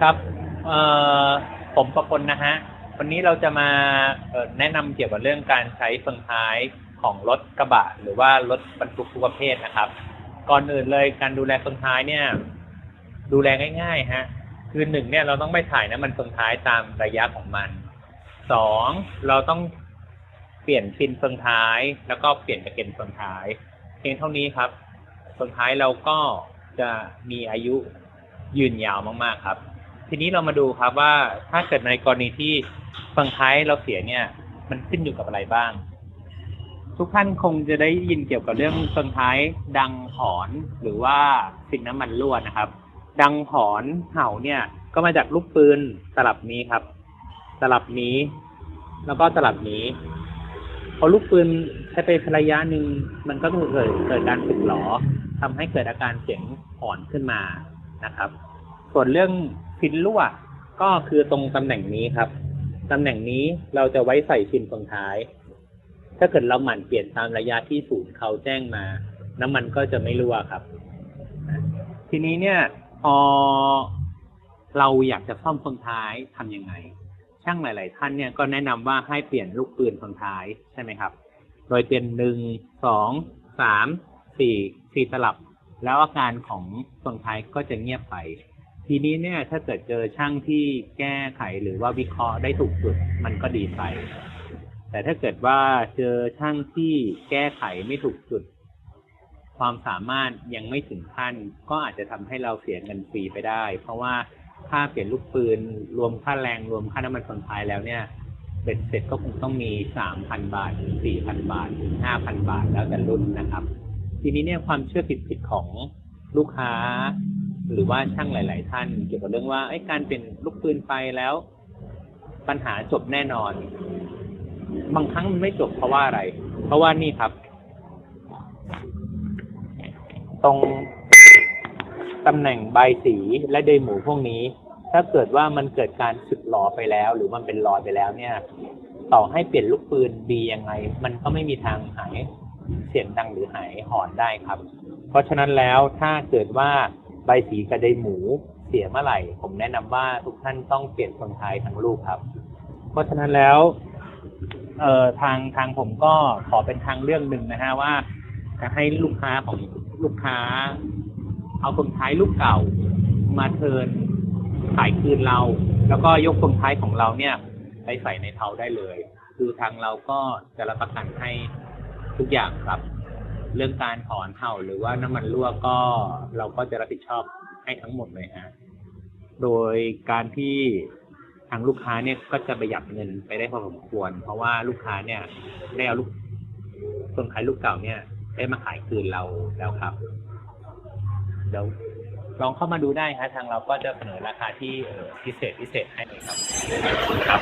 ครับเอ่อผมประพลนะฮะ วันนี้เราจะมาแนะนำเกี่ยวกับเรื่องการใช้เฟืองท้ายของรถกระบะ หรือว่ารถบรรทุกทุกประเภทนะครับ ก่อนอื่นเลยการดูแลเฟืองท้ายเนี่ย ดูแลง่ายๆฮะ คือหนึ่งเนี่ยเราต้องไปถ่ายน้ำมันเฟืองท้ายตามระยะของมัน สองเราต้องเปลี่ยนฟินเฟืองท้าย แล้วก็เปลี่ยนกระเก็นเฟืองท้าย เพียงเท่านี้ครับเฟืองท้ายเราก็จะมีอายุยืนยาวมากๆครับ ทีนี้เรามาดูครับว่าถ้าเกิดในกรณีที่ฟืองท้ายเราเสียเนี่ย มันขึ้นอยู่กับอะไรบ้าง ทุกท่านคงจะได้ยินเกี่ยวกับเรื่องฟืองท้ายดังหอนหรือว่าฟินน้ำมันรั่วนะครับ ดังหอนเห่าเนี่ย ก็มาจากลูกปืนตลับนี้ครับ ตลับนี้ แล้วก็ตลับนี้พอลูกปืนใช้ไประยะหนึ่งมันก็เกิดเกิดการสึกหรอทำให้เกิดอาการเสียงหอนขึ้นมานะครับ ส่วนเรื่อง ฟินรั่วก็คือตรงตำแหน่งนี้ครับตำแหน่งนี้เราจะไว้ใส่ฟินตรงท้าย ถ้าเกิดเราหมั่นเปลี่ยนตามระยะที่ศูนย์เขาแจ้งมา น้ำมันก็จะไม่รั่วครับ ทีนี้เนี่ยพอเราอยากจะซ่อมเฟืองท้ายทำยังไง ช่างหลาย ๆ ท่านเนี่ยก็แนะนำว่าให้เปลี่ยนลูกปืนเฟืองท้ายใช่ไหมครับ โดยเป็นหนึ่งสองสามสี่สี่ตลับ แล้วอาการของเฟืองท้ายก็จะเงียบไป ทีนี้เนี่ยถ้าเกิดเจอช่างที่แก้ไขหรือว่าวิเคราะห์ได้ถูกจุดมันก็ดีไป แต่ถ้าเกิดว่าเจอช่างที่แก้ไขไม่ถูกจุด ความสามารถยังไม่ถึงขั้น ก็อาจจะทำให้เราเสียเงินฟรีไปได้ เพราะว่าค่าเปลี่ยนลูกปืน รวมค่าแรงรวมค่าน้ำมันคนท้ายแล้วเนี่ยเบ็ดเสร็จก็คงต้องมีสามพันบาทถึงสี่พันบาทถึงห้าพันบาทแล้วแต่รุ่นนะครับ ทีนี้เนี่ยความเชื่อผิดๆของลูกค้า หรือว่าช่างหลาย ๆ ท่าน เกี่ยวกับเรื่องว่าไอ้การเป็นลูกปืนไปแล้ว ปัญหาจบแน่นอน บางครั้งมันไม่จบเพราะว่าอะไร เพราะว่านี่ครับ ตรงตำแหน่งใบสีและเดยหมูพวกนี้ ถ้าเกิดว่ามันเกิดการสึกหลอไปแล้ว หรือมันเป็นรอยไปแล้วเนี่ย ต่อให้เปลี่ยนลูกปืนดียังไง มันก็ไม่มีทางหายเสียงดังหรือหายหอนได้ครับ เพราะฉะนั้นแล้วถ้าเกิดว่า ใบสีกระเดหมูเสียเมื่อไหร่ ผมแนะนำว่าทุกท่านต้องเปลี่ยนเฟืองท้ายทั้งลูกครับ เพราะฉะนั้นแล้วเอ่อทางทางผมก็ขอเป็นทางเรื่องหนึ่งนะฮะว่าจะให้ลูกค้าของลูกค้า เอาคนท้ายลูกเก่า มาเทินขายคืนเรา แล้วก็ยกคนท้ายของเราเนี่ย ไปใส่ในเทาได้เลย คือทางเราก็จะรับประกันให้ทุกอย่างครับ เรื่องการถอนเห่าหรือว่าน้ำมันรั่วก็เราก็จะรับผิดชอบให้ทั้งหมดเลยฮะโดยการที่ทางลูกค้าเนี่ยก็จะประหยัดเงินไปได้พอสมควร เพราะว่าลูกค้าเนี่ยได้เอาลูกคนขายลูกเก่าเนี่ย ได้มาขายคืนเราแล้วครับเดี๋ยวลองเข้ามาดูได้ฮะทางเราก็จะเสนอราคาที่พิเศษพิเศษให้เลยครับครับ